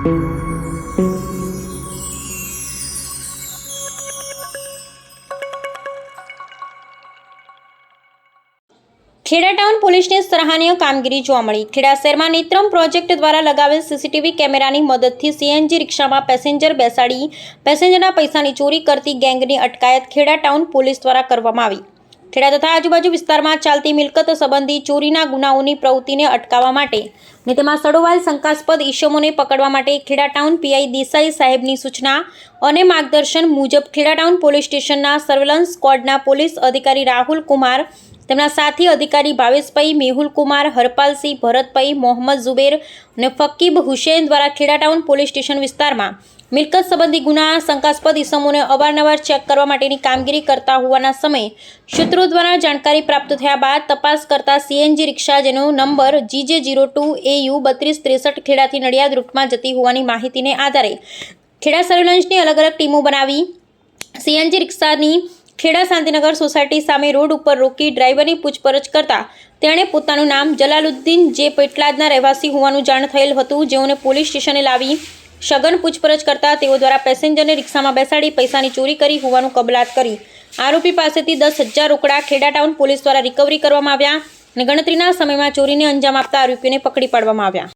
Kheda town પોલીસની સરાહનીય કામગીરી જોવા મળી. ખેડા શહેરમાં નેત્રમ પ્રોજેક્ટ દ્વારા લગાવેલ સીસીટીવી કેમેરાની મદદથી સીએનજી રિક્ષામાં પેસેન્જર બેસાડી, પેસેન્જરના પૈસાની ચોરી કરતી ગેંગની અટકાયત ખેડા ટાઉન પોલીસ દ્વારા કરવામાં આવી. ખેડા તથા આજુબાજુ વિસ્તારમાં ચાલતી મિલકત સંબંધી ચોરીના ગુનાઓની પ્રવૃત્તિને અટકાવવા માટે અને તેમાં સડોવાલ શંકાસ્પદ ઇસમોને પકડવા માટે ખેડા ટાઉન પીઆઈ દેસાઈ સાહેબની સૂચના અને માર્ગદર્શન મુજબ ખેડા ટાઉન પોલીસ સ્ટેશનના સર્વેલન્સ સ્ક્વોડના પોલીસ અધિકારી રાહુલ કુમાર તેમના સાથી અધિકારી ભાવેશભાઈ મેહુલ કુમાર હરપાલસિંહ ભરતભાઈ, મોહમ્મદ ઝુબેર અને ફકીબ હુસેન દ્વારા ખેડા ટાઉન પોલીસ સ્ટેશન વિસ્તારમાં મિલકત સંબંધી ગુના, શંકાસ્પદ ઇસમોને અવારનવાર ચેક કરવા માટેની કામગીરી કરતા હોવાના સમયે સૂત્રો દ્વારા જાણકારી પ્રાપ્ત થયા બાદ તપાસ કરતા સીએનજી રિક્ષા જેનો number GJ zero two A U બત્રીસ ત્રેસઠ ખેડાથી નડિયાદ રૂટમાં જતી હોવાની માહિતીને આધારે ખેડા સર્વેલન્સની અલગ અલગ ટીમો બનાવી સીએનજી રિક્ષાની ખેડા શાંતિનગર સોસાયટી સામે રોડ ઉપર રોકી ડ્રાઈવરની પૂછપરછ કરતા તેણે પોતાનું નામ જલાલુદ્દીન જે પેટલાદના રહેવાસી હોવાનું જાણ થયેલ હતું, જેઓને પોલીસ સ્ટેશને લાવી સઘન પૂછપરછ કરતા તેઓ દ્વારા પેસેન્જરને રિક્ષામાં બેસાડી પૈસાની ચોરી કરી હોવાનું કબલાત કરી. આરોપી પાસેથી દસ હજાર રોકડા ખેડા ટાઉન પોલીસ દ્વારા રિકવરી કરવામાં આવ્યા અને ગણતરીના સમયમાં ચોરીને અંજામ આપતા આરોપીઓને પકડી પાડવામાં આવ્યા.